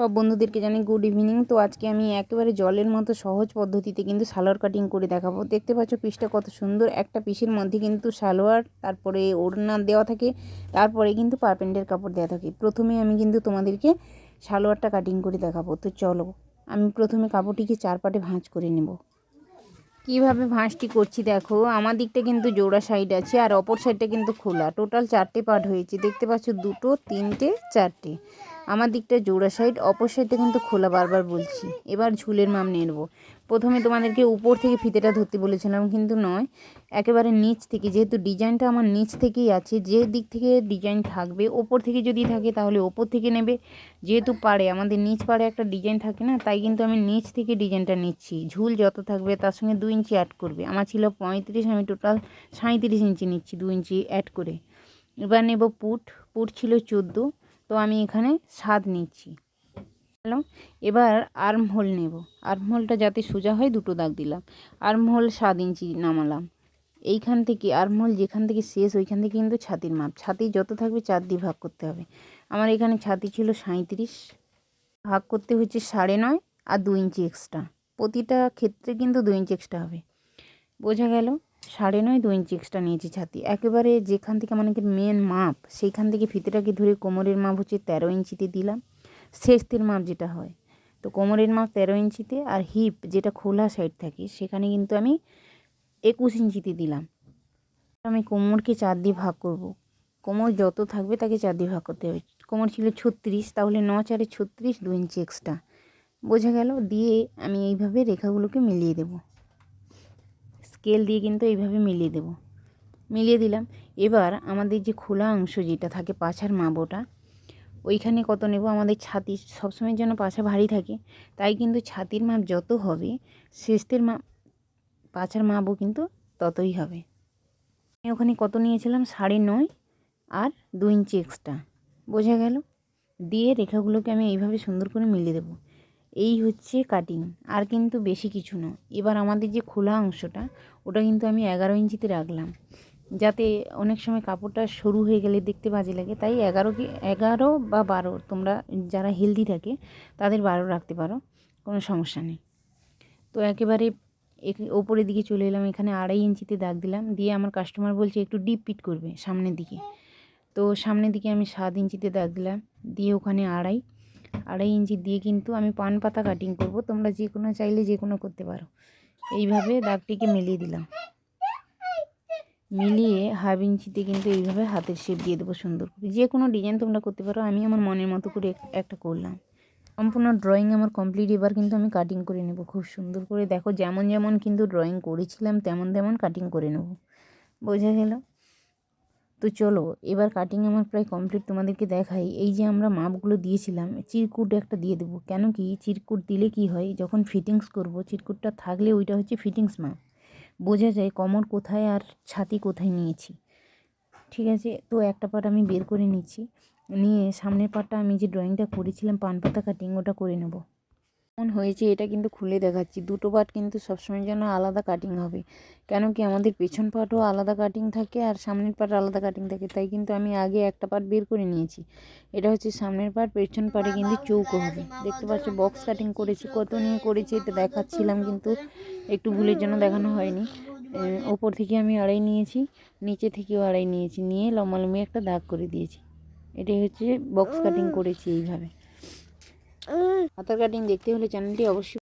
সব বন্ধুদেরকে জানি গুড ইভিনিং তো আজকে আমি একেবারে জলের মতো সহজ পদ্ধতিতে কিন্তু সালোয়ার কাটিং করে দেখাবো। দেখতে পাচ্ছ পিসটা কত সুন্দর। একটা পিসের মধ্যে কিন্তু সালোয়ার, তারপরে ওড়না দেওয়া থাকে, তারপরে কিন্তু পারপেন্ডের কাপড় দেওয়া থাকে। প্রথমে আমি কিন্তু তোমাদেরকে সালোয়ারটা কাটিং করে দেখাবো। তো চলো, আমি প্রথমে কাপড়টিকে চার পাটে ভাঁজ করে নেব। কীভাবে ভাঁজটি করছি দেখো, আমার দিকটা কিন্তু জোড়া সাইড আছে আর অপর সাইডটা কিন্তু খোলা। টোটাল চারটে পার্ট হয়েছে। দেখতে পাচ্ছ দুটো, তিনটে, চারটে। আমার দিকটা জোড়া সাইড অপর সাইডটা কিন্তু খোলা বারবার বলছি। এবার ঝুলের মাপ নেব। প্রথমে তোমাদেরকে উপর থেকে ফিতেটা ধরতে বলেছিলাম, কিন্তু নয়। একেবারে নিচ থেকে, যেহেতু ডিজাইনটা আমার নিচ থেকেই আছে, যে দিক থেকে ডিজাইন থাকবে, ওপর থেকে যদি থাকে তাহলে ওপর থেকে নেবে। যেহেতু পাড়ে, আমাদের নিচ পাড়ে একটা ডিজাইন থাকে না, তাই কিন্তু আমি নিচ থেকে ডিজাইনটা নিচ্ছি। ঝুল যত থাকবে তার সঙ্গে দু ইঞ্চি অ্যাড করবে। আমার ছিল পঁয়ত্রিশ, আমি টোটাল সাঁত্রিশ ইঞ্চি নিচ্ছি, দু ইঞ্চি অ্যাড করে। এবার নেব পুট। পুট ছিল চোদ্দ। তো আমি এখানে স্বাদ নিচ্ছি। হ্যালো, এবার আর্ম হোল নেব। আর্ম হোলটা যাতে সোজা হয় দুটো দাগ দিলাম। আর্ম হোল সাত ইঞ্চি নামালাম। এইখান থেকে আর্ম হোল যেখান থেকে শেষ, ওইখান থেকে কিন্তু ছাতির মাপ। ছাতি যত থাকবে চার দিয়ে ভাগ করতে হবে। আমার এখানে ছাতি ছিল সাঁত্রিশ ভাগ করতে হচ্ছে সাড়ে নয় আর দু ইঞ্চি এক্সট্রা। প্রতিটা ক্ষেত্রে কিন্তু দু ইঞ্চি এক্সট্রা হবে। বোঝা গেল? সাড়ে নয় দু ইঞ্চি এক্সট্রা নিয়েছি ছাতি। একেবারে যেখান থেকে মানে কি মেন মাপ, সেইখান থেকে ফিতেটাকে ধরে কোমরের মাপ হচ্ছে তেরো ইঞ্চিতে দিলাম। শেষের মাপ যেটা হয়, তো কোমরের মাপ তেরো ইঞ্চিতে আর হিপ যেটা খোলা সাইড থাকে, সেখানে কিন্তু আমি একুশ ইঞ্চিতে দিলাম। আমি কোমরকে চার দিয়ে ভাগ করব। কোমর যত থাকবে তাকে চার দিয়ে ভাগ করতে হবে। কোমর ছিল ছত্রিশ, তাহলে ন চারে ছত্রিশ দু ইঞ্চি এক্সট্রা বোঝা গেল? দিয়ে আমি এইভাবে রেখাগুলোকে মিলিয়ে দেব। স্কেল দিয়ে কিন্তু এইভাবে মিলিয়ে দেব। মিলিয়ে দিলাম। এবার আমাদের যে খোলা অংশ যেটা থাকে পাছার মাপোটা, ওইখানে কত নেব? আমাদের ছাতি সবসময়ের জন্য পাছা ভারী থাকে, তাই কিন্তু ছাতির মাপ যত হবে, শেষের মাপ পাছার মাপও কিন্তু ততই হবে। আমি ওখানে কত নিয়েছিলাম? সাড়ে নয় আর দু ইঞ্চি এক্সট্রা বোঝা গেল? দিয়ে রেখাগুলোকে আমি এইভাবে সুন্দর করে মিলিয়ে দেবো। এই হচ্ছে কাটিং আর কিন্তু বেশি কিছু না। এবার আমাদের যে খোলা অংশটা, ওটা কিন্তু আমি এগারো ইঞ্চিতে রাখলাম। যাতে অনেক সময় কাপড়টা সরু হয়ে গেলে দেখতে বাজে লাগে, তাই এগারো কি, এগারো বা বারো, তোমরা যারা হেলদি থাকে, তাদের বারো রাখতে পারো, কোনো সমস্যা নেই। তো একেবারে ওপরের দিকে চলে এলাম, এখানে আড়াই ইঞ্চিতে দাগ দিলাম, দিয়ে আমার কাস্টমার বলছে, একটু ডিপ পিট করবে সামনের দিকে। তো সামনের দিকে আমি সাত ইঞ্চিতে দাগ দিলাম, দিয়ে ওখানে আড়াই আড়াই ইঞ্চি দিয়ে কিন্তু আমি পান পাতা কাটিং করব। তোমরা যে কোনো চাইলে যে কোনো করতে পারো। এইভাবে দাগটিকে মিলিয়ে দিলাম। মিলিয়ে হাফ ইঞ্চিতে কিন্তু এইভাবে হাতের শেপ দিয়ে দেবো সুন্দর করে। যে কোনো ডিজাইন তোমরা করতে পারো, আমি আমার মনের মতো করে একটা করলাম। সম্পূর্ণ ড্রয়িং আমার কমপ্লিট এবার কিন্তু আমি কাটিং করে নেব খুব সুন্দর করে। দেখো, যেমন যেমন কিন্তু ড্রয়িং করেছিলাম, তেমন তেমন কাটিং করে নেব। বোঝা গেল? তো চলো, এবার কাটিং আমার প্রায় কমপ্লিট তোমাদেরকে দেখাই। এই যে আমরা মাপগুলো দিয়েছিলাম, চিরকুট একটা দিয়ে দেবো। কেন কি চিরকুট দিলে কি হয়? যখন ফিটিংস করব, চিরকুটটা থাকলে ওইটা হচ্ছে ফিটিংস মাপ। বোঝা যায় কমর কোথায় আর ছাতি কোথায় নিয়েছি। ঠিক আছে? তো একটা পাট আমি বের করে নিচ্ছি। নিয়ে সামনের পাটটা আমি যে ড্রয়িংটা করেছিলাম পান পাতা কাটিং ওটা করে নেব। হয়েছে, এটা কিন্তু খুলে দেখাচ্ছি। দুটো পার্ট কিন্তু সবসময়ের যেন আলাদা কাটিং হবে। কেন কি আমাদের পেছন পার্টও আলাদা কাটিং থাকে আর সামনের পার্ট আলাদা কাটিং থাকে, তাই কিন্তু আমি আগে একটা পার্ট বের করে নিয়েছি। এটা হচ্ছে সামনের পার্ট, পেছন পার্টে কিন্তু চৌকো হবে। দেখতে পাচ্ছ বক্স কাটিং করেছি, কত নিয়ে করেছি এটা দেখাচ্ছিলাম কিন্তু একটু ভুলের জন্য দেখানো হয়নি। ওপর থেকে আমি আড়াই নিয়েছি, নিচে থেকেও আড়াই নিয়েছি, নিয়ে লম্বালম্বি একটা দাগ করে দিয়েছি। এটাই হচ্ছে বক্স কাটিং করেছি এইভাবে। হাতার কাটিং দেখতে হলে চ্যানেলটি অবশ্যই